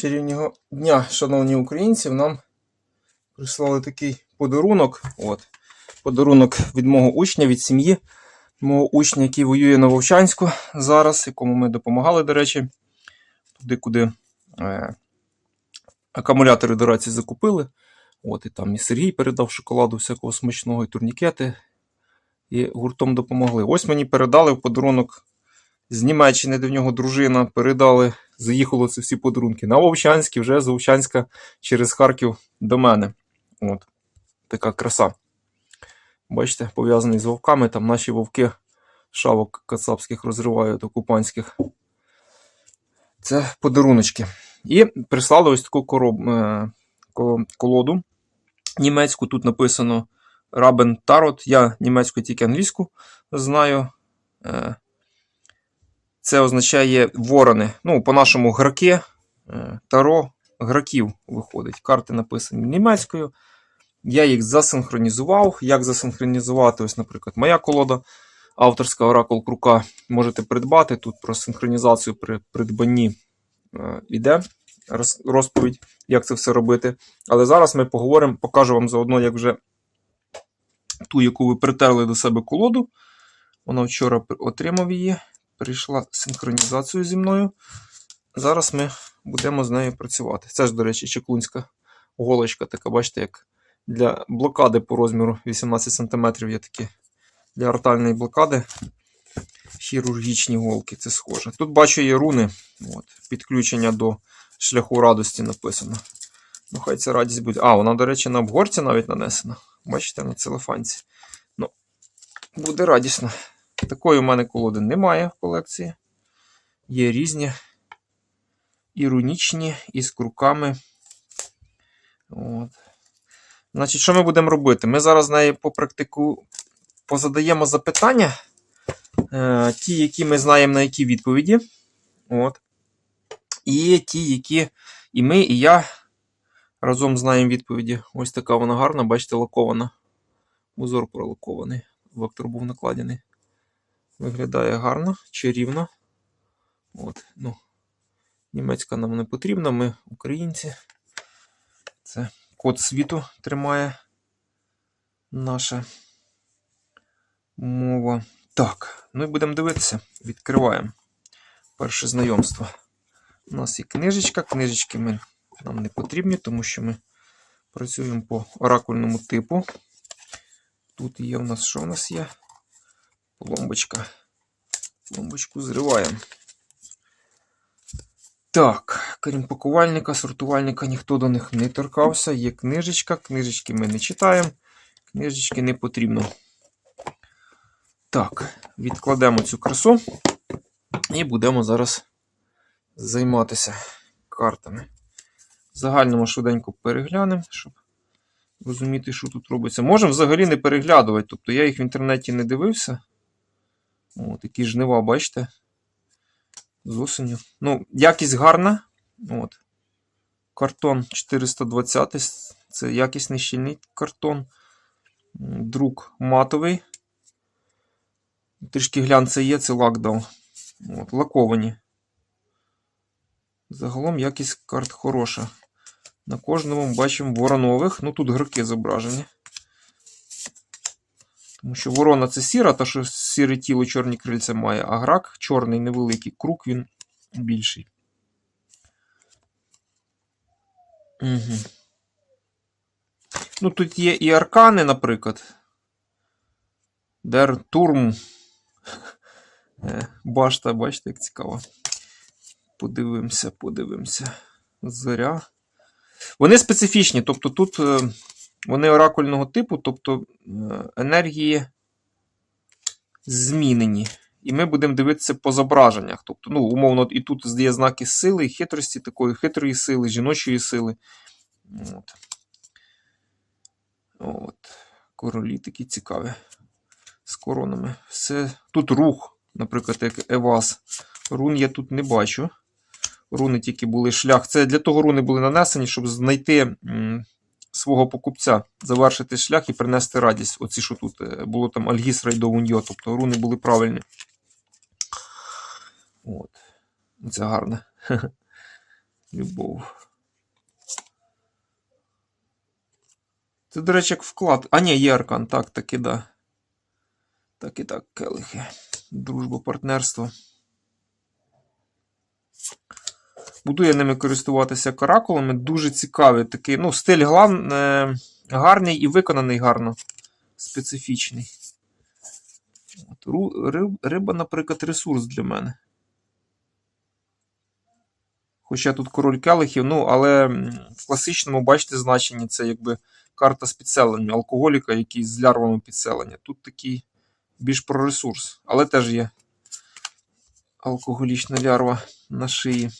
чарівного дня, шановні українці, нам прислали такий подарунок. От. Подарунок від мого учня, від сім'ї. Мого учня, який воює на Вовчанську зараз, якому ми допомагали, до речі, туди, куди е, акумулятори до рації закупили. От, і там і Сергій передав шоколаду всякого смачного, і турнікети. І гуртом допомогли. Ось мені передали в подарунок з Німеччини, де в нього дружина, передали, заїхало це всі подарунки. На Вовчанський, вже з Вовчанська через Харків до мене. От. Така краса. Бачите, пов'язаний з вовками, там наші вовки шавок кацапських розривають окупантських. Це подаруночки. І прислали ось таку короб, е, колоду німецьку. Тут написано Рабен Тарот. Я німецьку тільки англійську знаю. Е, Це означає ворони. Ну, по-нашому граки. Е, Таро граків виходить. Карти написані німецькою. Я їх засинхронізував. Як засинхронізувати? Ось, наприклад, моя колода авторська Оракул Крука. Можете придбати. Тут про синхронізацію при придбанні е, іде роз- розповідь, як це все робити. Але зараз ми поговоримо, покажу вам заодно, як вже ту, яку ви притерли до себе колоду. Вона вчора отримав її. Прийшла синхронізацію зі мною. Зараз ми будемо з нею працювати. Це ж, до речі, чеклунська голочка, така, бачите, як для блокади по розміру 18 см є такі для артальної блокади. Хірургічні голки, це схоже. Тут бачу є руни. От, підключення до шляху радості написано. Ну, хай це радість буде. А, вона, до речі, на обгорці навіть нанесена. Бачите, на целофанці. Ну, буде радісно. Такої у мене колоди немає в колекції. Є різні. І рунічні, і з круками. От. Значить, що ми будемо робити? Ми зараз з нею по практику позадаємо запитання. Е, ті, які ми знаємо, на які відповіді. От. І ті, які і ми, і я разом знаємо відповіді. Ось така вона гарна, бачите, лакована. Узор пролакований. Вектор був накладений. Виглядає гарно, чарівно. От, ну, німецька нам не потрібна, ми українці. Це код світу тримає наша мова. Так, ну і будемо дивитися. Відкриваємо перше знайомство. У нас є книжечка. Книжечки ми, нам не потрібні, тому що ми працюємо по оракульному типу. Тут є у нас що у нас є? Пломбочка. Пломбочку зриваємо. Так, крім пакувальника, сортувальника, ніхто до них не торкався. Є книжечка. Книжечки ми не читаємо. Книжечки не потрібно. Так, відкладемо цю красу і будемо зараз займатися картами. Загальному швиденько переглянемо, щоб розуміти, що тут робиться. Можемо взагалі не переглядувати. Тобто я їх в інтернеті не дивився. О, такі жнива, бачите? З осеню. Ну, якість гарна. От. Картон 420. Це якісний щільний картон. Друк матовий. Трішки глянце є, це лак дав. От, лаковані. Загалом якість карт хороша. На кожному бачимо воронових. Ну тут гроки зображені. Тому що ворона це сіра, та що сіре тіло чорні крильця має, а грак чорний невеликий, круг він більший. Угу. Ну, тут є і аркани, наприклад. Дер Турм. Е, Башта, бачите, як цікаво. Подивимося, подивимося. Зоря. Вони специфічні, тобто тут е, вони оракульного типу, тобто е, енергії змінені. І ми будемо дивитися по зображеннях. Тобто, ну, умовно, і тут є знаки сили, і хитрості, такої хитрої сили, жіночої сили. От. От. Королі такі цікаві. З коронами. Все. Тут рух, наприклад, як Евас. Рун я тут не бачу. Руни тільки були шлях. Це для того руни були нанесені, щоб знайти свого покупця, завершити шлях і принести радість. Оці, що тут е, було там Альгіс Райдовуньо, тобто руни були правильні. От. Це гарно. Любов. Це, до речі, як вклад. А, ні, є аркан, так, таки, да. Так і так, келихи. Дружба, партнерство. Буду я ними користуватися каракулами. Дуже цікавий такий. Ну, стиль глав... е... гарний і виконаний гарно. Специфічний. От, риб... Риба, наприклад, ресурс для мене. Хоча тут король келихів, ну, але в класичному, бачите, значенні це якби карта з підселенням, алкоголіка, який з лярвами підселення. Тут такий більш про ресурс, але теж є алкоголічна лярва на шиї.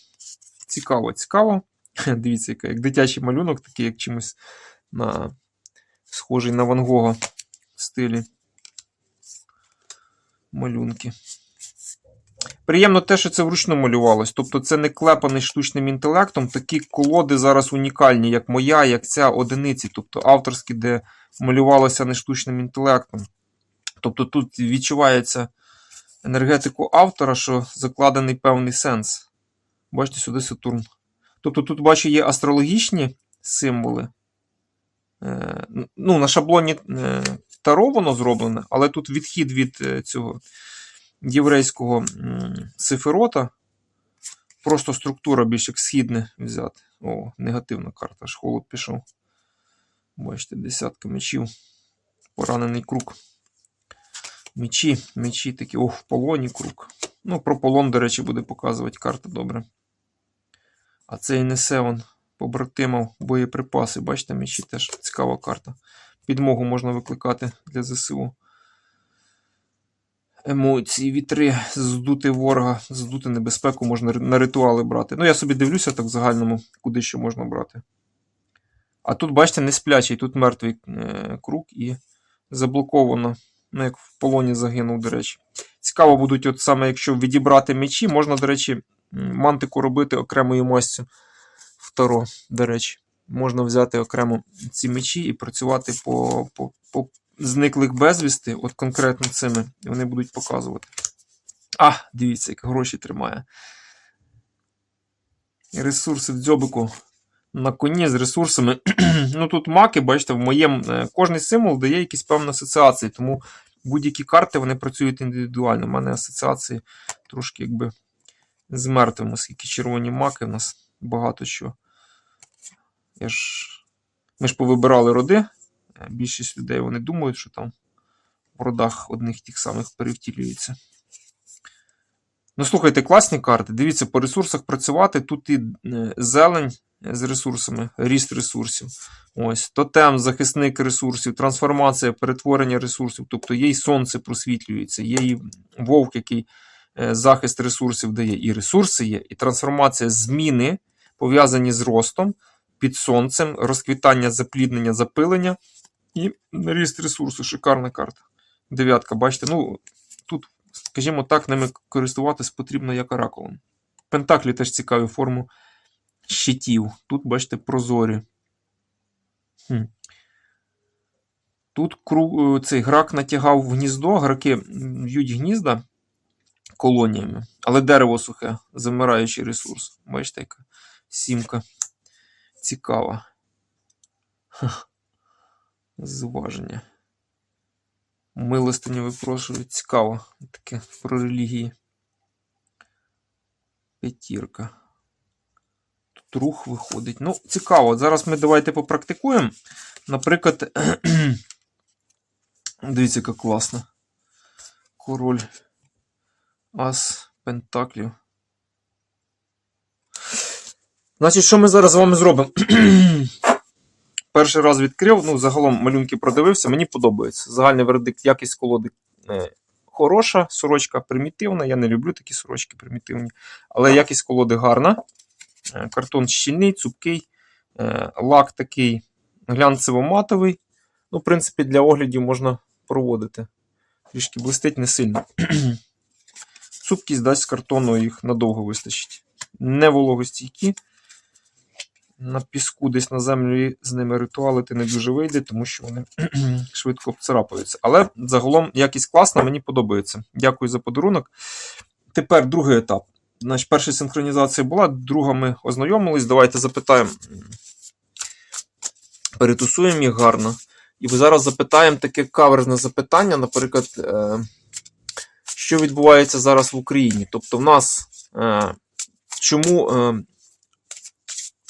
Цікаво, цікаво. Дивіться, яка, як дитячий малюнок, такий, як чимось на, схожий на Ван Гога в стилі малюнки. Приємно те, що це вручну малювалось. Тобто це не клепаний штучним інтелектом. Такі колоди зараз унікальні, як моя, як ця одиниці, тобто авторські, де малювалося не штучним інтелектом. Тобто тут відчувається енергетику автора, що закладений певний сенс. Бачите, сюди Сатурн. Тобто тут, бачу, є астрологічні символи. Е, ну, на шаблоні е, Таро воно зроблене, але тут відхід від е, цього єврейського сиферота. Просто структура більш як східне взяти. О, негативна карта, аж холод пішов. Бачите, десятка мечів. Поранений круг. Мечі, мечі такі, ох, в полоні круг. Ну, про полон, до речі, буде показувати карта добре. А це і несе он побратимав боєприпаси. Бачите, мечі теж цікава карта. Підмогу можна викликати для ЗСУ. Емоції, вітри, здути ворога, здути небезпеку можна на ритуали брати. Ну, я собі дивлюся так в загальному, куди що можна брати. А тут, бачите, не сплячий, тут мертвий е, круг і заблоковано. Ну, як в полоні загинув, до речі. Цікаво будуть, от саме якщо відібрати мечі, можна, до речі, мантику робити окремою мастю в Таро, до речі. Можна взяти окремо ці мечі і працювати по, по, по зниклих безвісти, от конкретно цими, і вони будуть показувати. А, дивіться, як гроші тримає. Ресурси в дзьобику на коні з ресурсами. ну тут маки, бачите, в моєму е, кожний символ дає якісь певні асоціації, тому будь-які карти вони працюють індивідуально. У мене асоціації трошки якби з мертвим, оскільки червоні маки в нас багато що. Я ж... Ми ж повибирали роди. Е, Більшість людей вони думають, що там в родах одних тих самих перевтілюється. Ну, слухайте, класні карти. Дивіться, по ресурсах працювати. Тут і е, зелень з ресурсами, ріст ресурсів. Ось, тотем, захисник ресурсів, трансформація, перетворення ресурсів. Тобто є і сонце просвітлюється, є і вовк, який захист ресурсів дає. І ресурси є, і трансформація зміни, пов'язані з ростом, під сонцем, розквітання, запліднення, запилення і ріст ресурсу. Шикарна карта. Дев'ятка, бачите, ну тут, скажімо так, ними користуватись потрібно як оракулом. Пентаклі теж цікаві форму щитів. Тут, бачите, прозорі. Хм. Тут е, цей грак натягав гніздо, граки в'ють гнізда колоніями, але дерево сухе, замираючий ресурс. Бачите, яка сімка цікава. Ха. Зваження. Милостині випрошують. Цікаво. Таке про релігії. П'ятірка. Тут рух виходить. Ну, цікаво. Зараз ми давайте попрактикуємо. Наприклад, дивіться, яка класна. Король Ас Пентаклів. Значить, що ми зараз з вами зробимо? Перший раз відкрив, ну, загалом малюнки продивився, мені подобається. Загальний вердикт, якість колоди е, хороша, сорочка примітивна. Я не люблю такі сорочки примітивні. Але якість колоди гарна. Е, Картон щільний, цупкий, е, лак такий глянцево-матовий. Ну, в принципі, для оглядів можна проводити. Трішки блистить не сильно. Цупкість дасть картону, їх надовго вистачить. Не вологостійкі. На піску десь на землі з ними ритуалити не дуже вийде, тому що вони швидко обцарапаються. Але загалом якість класна, мені подобається. Дякую за подарунок. Тепер другий етап. Значить, перша синхронізація була, друга ми ознайомились. Давайте запитаємо. Перетусуємо їх гарно. І зараз запитаємо таке каверзне запитання, наприклад, е, що відбувається зараз в Україні. Тобто, в нас е, чому е,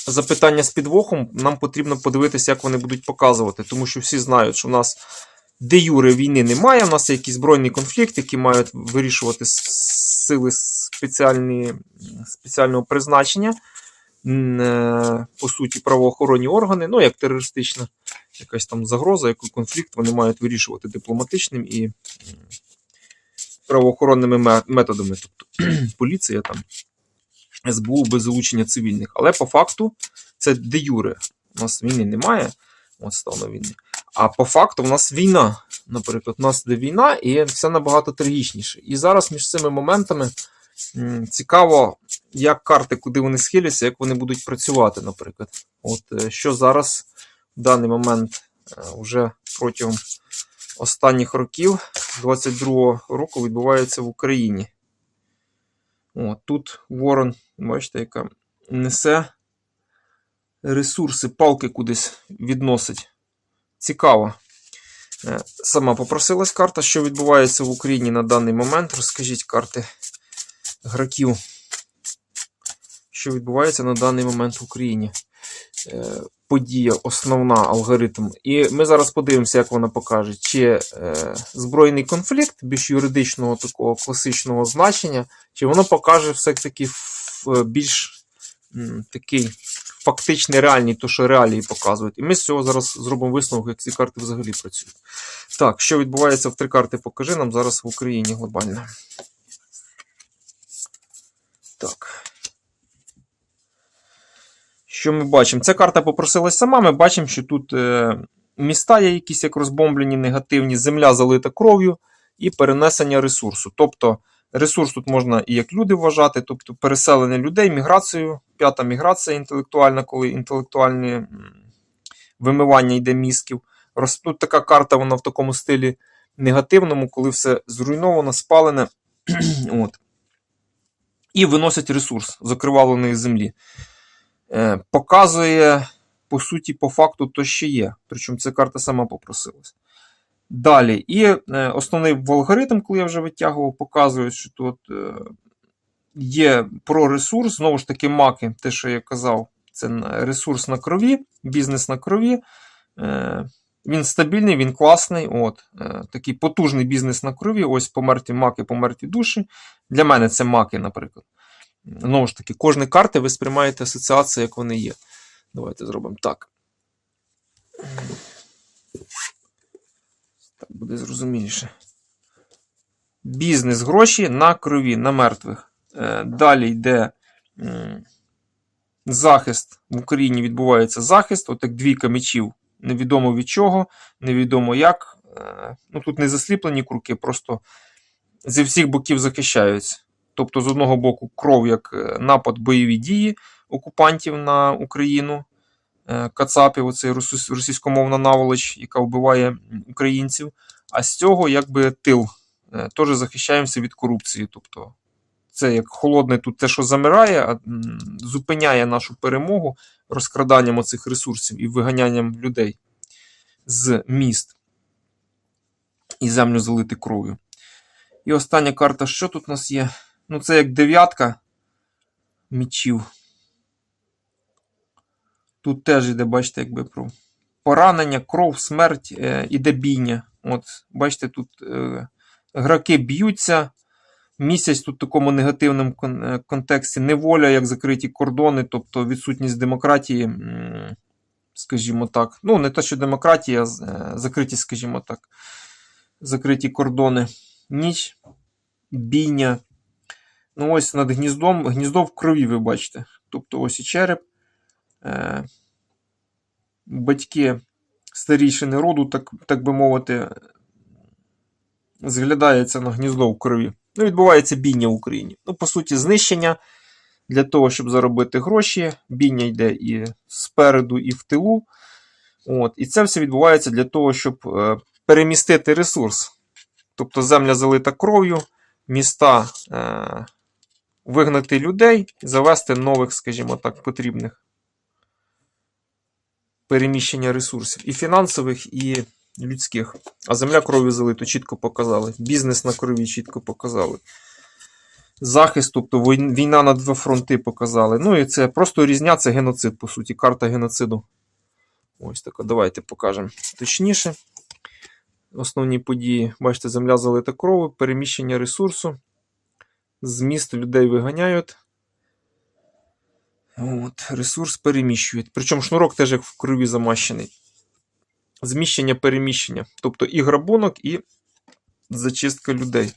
запитання з підвохом, нам потрібно подивитися, як вони будуть показувати. Тому що всі знають, що в нас де юре війни немає. У нас є якийсь збройний конфлікт, який мають вирішувати сили спеціальні, спеціального призначення. Е, По суті, правоохоронні органи, ну як терористична якась там загроза, який конфлікт вони мають вирішувати дипломатичним і правоохоронними методами, тобто поліція там, СБУ без залучення цивільних. Але по факту це де юре. У нас війни немає, от стало війни. А по факту в нас війна. Наприклад, у нас де війна, і все набагато трагічніше. І зараз між цими моментами цікаво, як карти, куди вони схиляться, як вони будуть працювати, наприклад. От е, що зараз в даний момент е, вже протягом останніх років, 22-го року, відбувається в Україні. От, тут Ворон, бачите, яка несе ресурси, палки кудись відносить. Цікаво. Е, Сама попросилась карта, що відбувається в Україні на даний момент. Розкажіть карти граків, що відбувається на даний момент в Україні. Е, Подія, основна алгоритм. І ми зараз подивимося, як вона покаже, чи е, збройний конфлікт більш юридичного такого класичного значення, чи воно покаже все-таки в- більш м, такий фактичний, реальний, то що реалії показують. І ми з цього зараз зробимо висновок, як ці карти взагалі працюють. Так, що відбувається в три карти, покажи нам зараз в Україні глобально. Так. Що ми бачимо? Ця карта попросилась сама. Ми бачимо, що тут е, міста є якісь як розбомблені, негативні, земля залита кров'ю і перенесення ресурсу. Тобто ресурс тут можна і як люди вважати, тобто переселення людей, міграцію, п'ята міграція інтелектуальна, коли інтелектуальне вимивання йде мізків. Тут така карта, вона в такому стилі негативному, коли все зруйновано, спалене. От. І виносить ресурс з окривавленої землі. Е, показує, по суті, по факту, то, що є. Причому ця карта сама попросилась. Далі. І е, основний алгоритм, коли я вже витягував, показує, що тут е, є про ресурс. Знову ж таки, маки, те, що я казав, це ресурс на крові, бізнес на крові. Він стабільний, він класний. От, такий потужний бізнес на крові. Ось померті маки, померті душі. Для мене це маки, наприклад. Знову ж таки, кожні карти ви сприймаєте асоціації, як вони є. Давайте зробимо так. Так буде зрозуміліше. Бізнес гроші на крові, на мертвих. Е, Далі йде захист. В Україні відбувається захист. От як двійка мечів. Невідомо від чого, невідомо як. Е, Ну, тут не засліплені круки, просто зі всіх боків захищаються. Тобто, з одного боку, кров як е, напад бойові дії окупантів на Україну, е, Кацапів, оцей російськомовна наволоч, яка вбиває українців. А з цього, якби тил, е, теж захищаємося від корупції. Тобто, це як холодне тут те, що замирає, а зупиняє нашу перемогу розкраданням оцих ресурсів і виганянням людей з міст і землю залити кров'ю. І остання карта, що тут у нас є? Ну, це як дев'ятка мічів. Тут теж іде, бачите, якби про поранення, кров, смерть, е, іде бійня. От, бачите, тут е, граки б'ються. Місяць тут в такому негативному е, контексті неволя, як закриті кордони, тобто відсутність демократії, скажімо так. Ну, не те, що демократія, а е, закриті, скажімо так, закриті кордони. Ніч, бійня. Ну, ось над гніздом. Гніздо в крові, ви бачите. Тобто ось і череп. Е, батьки старішини роду, так, так би мовити, зглядається на гніздо в крові. Ну, відбувається бійня в Україні. Ну, по суті, знищення для того, щоб заробити гроші. Бійня йде і спереду, і в тилу. От. І це все відбувається для того, щоб е, перемістити ресурс. Тобто земля залита кров'ю, міста е, вигнати людей завести нових, скажімо так, потрібних переміщення ресурсів і фінансових, і людських. А земля кров'ю залито, чітко показали. Бізнес на крові чітко показали. Захист, тобто війна на два фронти показали. Ну і це просто різня, це геноцид, по суті, карта геноциду. Ось така. Давайте покажемо точніше. Основні події. Бачите, земля залита кров'ю, переміщення ресурсу. З міст людей виганяють. От, ресурс переміщують. Причому шнурок теж як в крові замащений. Зміщення переміщення. Тобто і грабунок, і зачистка людей.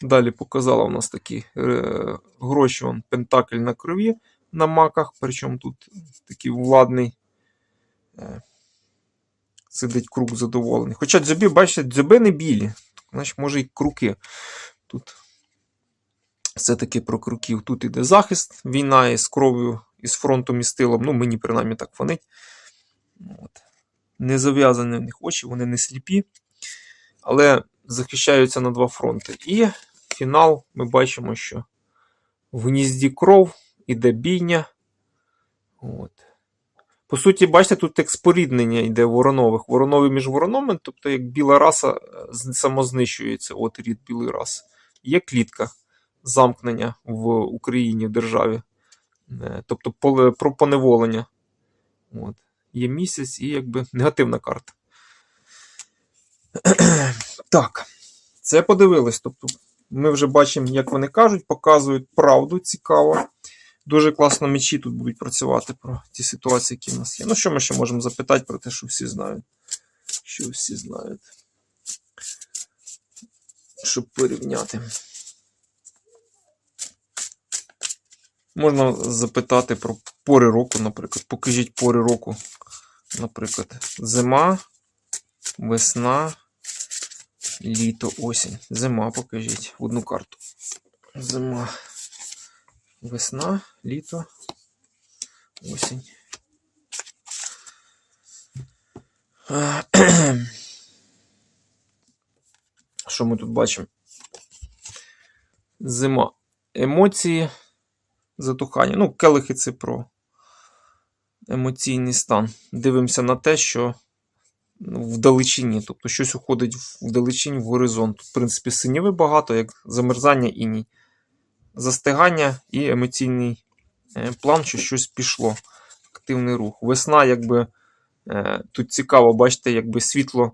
Далі показала у нас такі е, гроші, вон, пентакль на крові на маках. Причому тут такий владний е, сидить круг задоволений. Хоча дзьоби, бачите, дзьоби не білі. Значить, може і круки. Тут все-таки про круків. Тут іде захист, війна із кров'ю, із фронтом і з тилом. Ну, мені принаймні так фонить. От. Не зав'язані в них очі, вони не сліпі, але захищаються на два фронти. І фінал ми бачимо, що в гнізді кров іде бійня. От. По суті, бачите, тут як споріднення йде воронових. Воронові між воронами, тобто як біла раса е, самознищується, от рід білої раси. Є клітка замкнення в Україні, в державі. Е, Тобто про поневолення. От. Є місяць і якби негативна карта. так, це подивились. Тобто, ми вже бачимо, як вони кажуть, показують правду цікаво. Дуже класно мечі тут будуть працювати про ті ситуації, які в нас є. Ну, що ми ще можемо запитати про те, що всі знають. Що всі знають. Щоб порівняти. Можна запитати про пори року, наприклад. Покажіть пори року. Наприклад, зима, весна, літо, осінь. Зима покажіть одну карту. Зима. Весна, літо, осінь. Що ми тут бачимо? Зима. Емоції, затухання. Ну, келихи це про емоційний стан. Дивимося на те, що вдалечині, тобто щось уходить вдалечінь в горизонт. В принципі, синіви багато, як замерзання іній. Застигання і емоційний е, план, що щось пішло. Активний рух. Весна, якби е, тут цікаво, бачите, якби світло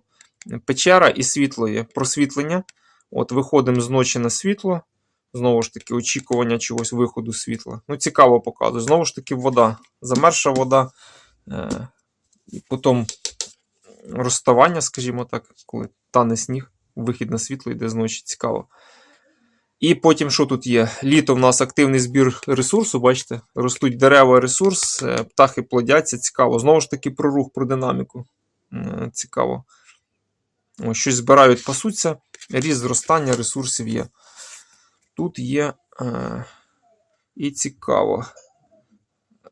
печера і світло є просвітлення. От виходимо з ночі на світло. Знову ж таки, очікування чогось виходу світла. Ну, цікаво показує. Знову ж таки, вода. Замерзша вода. Е, і потім розставання, скажімо так, коли тане сніг, вихід на світло йде зночі. Цікаво. І потім, що тут є? Літо в нас активний збір ресурсу, бачите, ростуть дерева, ресурс, е, птахи плодяться, цікаво. Знову ж таки, про рух, про динаміку. Е, Цікаво. Ось щось збирають, пасуться. Ріст зростання ресурсів є. Тут є е, і цікаво.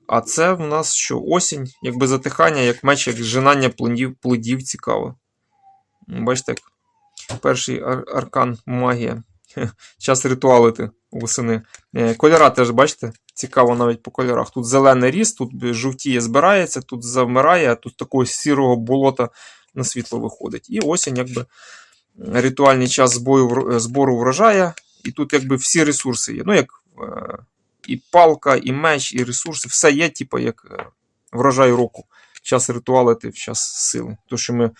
А це в нас що? Осінь, якби затихання, як меч, як зжинання плодів, плодів цікаво. Бачите, як перший ар- аркан магія. Час ритуалити восени. Е, Кольора теж, бачите, цікаво навіть по кольорах. Тут зелений ріст, тут жовтіє збирається, тут завмирає, а тут такого сірого болота на світло виходить. І осінь, якби ритуальний час збою, збору врожая. І тут якби всі ресурси є. Ну, як е, і палка, і меч, і ресурси, все є, типу, як е, врожай року. Час ритуалити час сили. То, що ми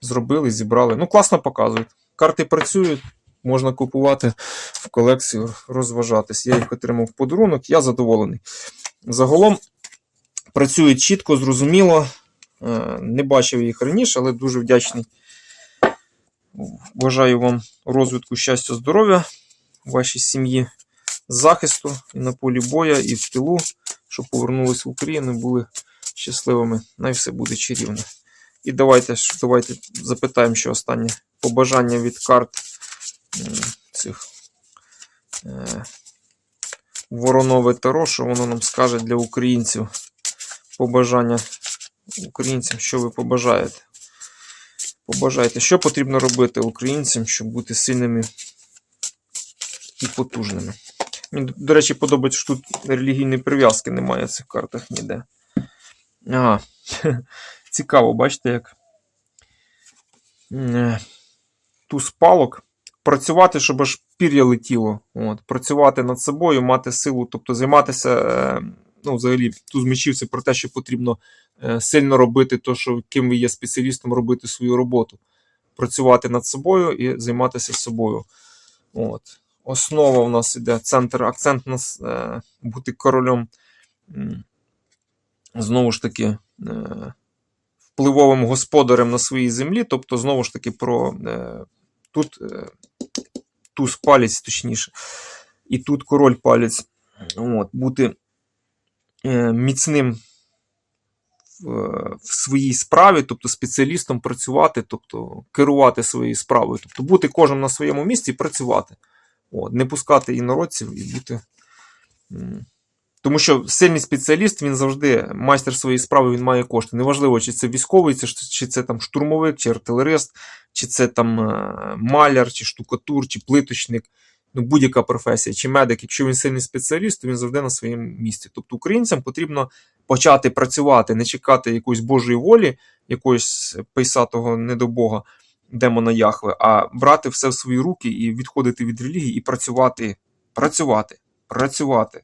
зробили, зібрали. Ну, класно показують. Карти працюють, можна купувати в колекцію, розважатись. Я їх отримав в подарунок, я задоволений. Загалом працюють чітко, зрозуміло. Е, Не бачив їх раніше, але дуже вдячний. Бажаю вам розвитку щастя, здоров'я, вашій сім'ї, захисту і на полі боя, і в тилу, щоб повернулись в Україну, були щасливими. Най все буде чарівно. І давайте, давайте запитаємо ще останнє побажання від карт цих е, Воронове Таро, що воно нам скаже для українців. Побажання українцям, що ви побажаєте. Побажайте, що потрібно робити українцям, щоб бути сильними і потужними. Мені, до речі, подобається, що тут релігійної прив'язки немає в цих картах ніде. Ага. Цікаво, бачите, як. Е, Туз палок. Працювати, щоб аж пір'я летіло. От. Працювати над собою, мати силу, тобто займатися. е, Ну, взагалі, туз мечів це про те, що потрібно е, сильно робити, то, що ким ви є спеціалістом, робити свою роботу. Працювати над собою і займатися собою. От. Основа в нас іде центр, акцент у нас е, бути королем. Знову ж таки, е, впливовим господарем на своїй землі. Тобто, знову ж таки, про е, тут е, туз палець, точніше, і тут король палець. От, бути е, міцним в, в своїй справі, тобто спеціалістом працювати, тобто керувати своєю справою, тобто бути кожен на своєму місці і працювати. От, не пускати інородців і бути. Тому що сильний спеціаліст, він завжди майстер своєї справи, він має кошти. Неважливо, чи це військовий, чи, це там штурмовик, чи артилерист, чи це там е, маляр, чи штукатур, чи плиточник. Ну, будь-яка професія, чи медик, якщо він сильний спеціаліст, то він завжди на своєму місці. Тобто українцям потрібно почати працювати, не чекати якоїсь Божої волі, якогось пейсатого недобога, демона Яхве, а брати все в свої руки і відходити від релігії і працювати, працювати, працювати,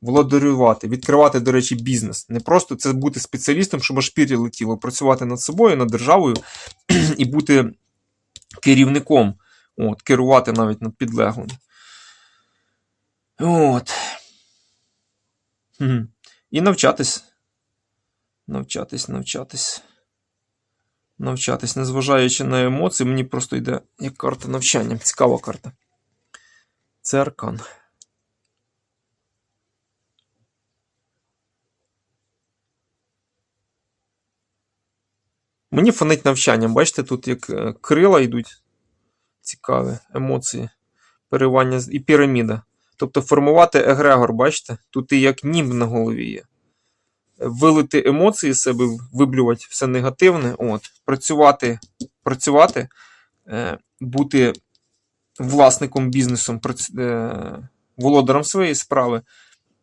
володарювати, відкривати, до речі, бізнес. Не просто це бути спеціалістом, щоб аж пір'я летіло, працювати над собою, над державою і бути керівником, от, керувати навіть над підлеглими. От. І навчатись. Навчатись, навчатись. Навчатись, незважаючи на емоції, мені просто йде як карта навчання. Цікава карта. Це аркан. Мені фонить навчанням. Бачите, тут як е, крила йдуть. Цікаві емоції. Переривання і піраміда. Тобто формувати егрегор, бачите? Тут і як німб на голові є. Вилити емоції з себе, виблювати все негативне. От. Працювати, працювати, е, бути власником бізнесом, е, володарем своєї справи,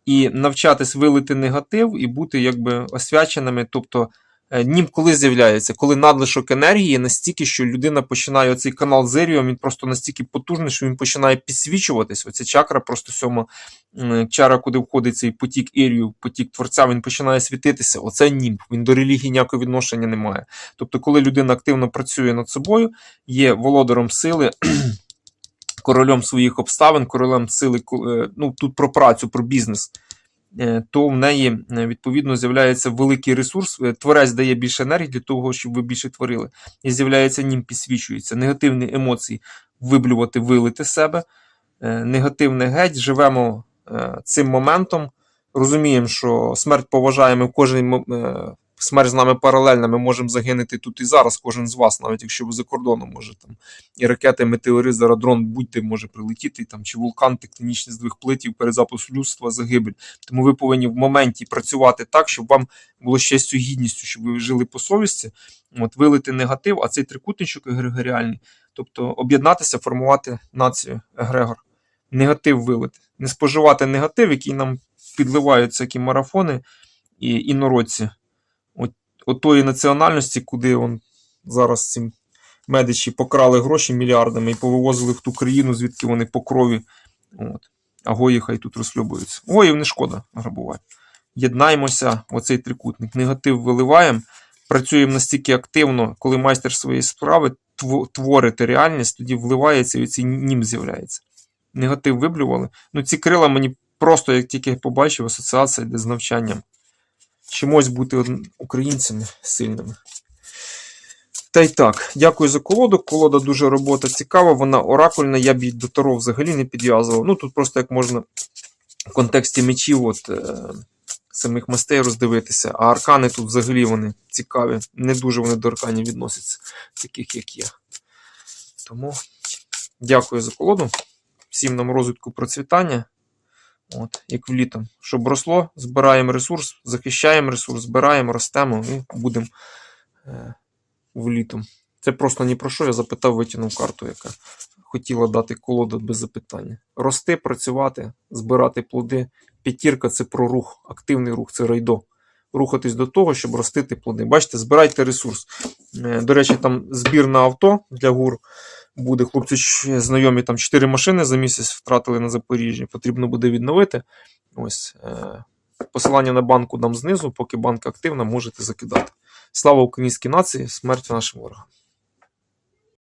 і навчатись вилити негатив і бути якби освяченими. Тобто, е, німб коли з'являється, коли надлишок енергії настільки, що людина починає оцей канал Зеріо, він просто настільки потужний, що він починає підсвічуватись. Оця чакра, просто сьома чара, куди входить цей потік Ірію, потік творця, він починає світитися. Оце німб. Він до релігії ніякого відношення не має. Тобто, коли людина активно працює над собою, є володаром сили. Королем своїх обставин, королем сили, е, ну тут про працю, про бізнес, то в неї е, відповідно з'являється великий ресурс. е, Творець дає більше енергії для того, щоб ви більше творили. І з'являється нім підсвічується. Негативні емоції виблювати, вилити себе. Е, Негативне геть, живемо е, цим моментом. Розуміємо, що смерть поважаємо в кожен е, смерть з нами паралельна. Ми можемо загинути тут і зараз, кожен з вас, навіть якщо ви за кордоном може там і ракети, метеорит, зараз дрон будь-де може прилетіти, там, чи вулкан, тектонічний здвиг плитів, перезапуск людства, загибель. Тому ви повинні в моменті працювати так, щоб вам було щастю гідністю, щоб ви жили по совісті, от, вилити негатив, а цей трикутничок егрегоріальний, тобто об'єднатися, формувати націю, егрегор, негатив вилити, не споживати негатив, який нам підливають всякі марафони і інородці. От, от національності, куди он зараз цим медичі покрали гроші мільярдами і повивозили в ту країну, звідки вони по крові. От. А гої хай тут розслюбуються. Гоїв не шкода грабувати. Єднаймося, оцей трикутник. Негатив виливаємо, працюємо настільки активно, коли майстер своєї справи тво- творить реальність, тоді вливається і цей нім з'являється. Негатив виблювали. Ну, ці крила мені просто, як тільки побачив, асоціація йде з навчанням. Чимось бути українцями сильними. Та й так, дякую за колоду. Колода дуже робота цікава, вона оракульна, я б її до Таро взагалі не підв'язував. Ну тут просто як можна в контексті мечів от, е, самих мастей роздивитися, а аркани тут взагалі вони цікаві. Не дуже вони до арканів відносяться, таких як я. Тому дякую за колоду. Всім нам розвитку процвітання. От, як влітом. Щоб росло, збираємо ресурс, захищаємо ресурс, збираємо, ростемо і будемо. Е, влітом. Це просто ні про що. Я запитав, витягнув карту, яка хотіла дати колоду без запитання. Рости, працювати, збирати плоди. П'ятірка це про рух, активний рух, це райдо. Рухатись до того, щоб ростити плоди. Бачите, збирайте ресурс. Е, До речі, там збір на авто для гур буде. Хлопці знайомі там 4 машини за місяць втратили на Запоріжжі. Потрібно буде відновити. Ось е, посилання на банку дам знизу, поки банка активна, можете закидати. Слава українській нації, смерть нашим ворогам.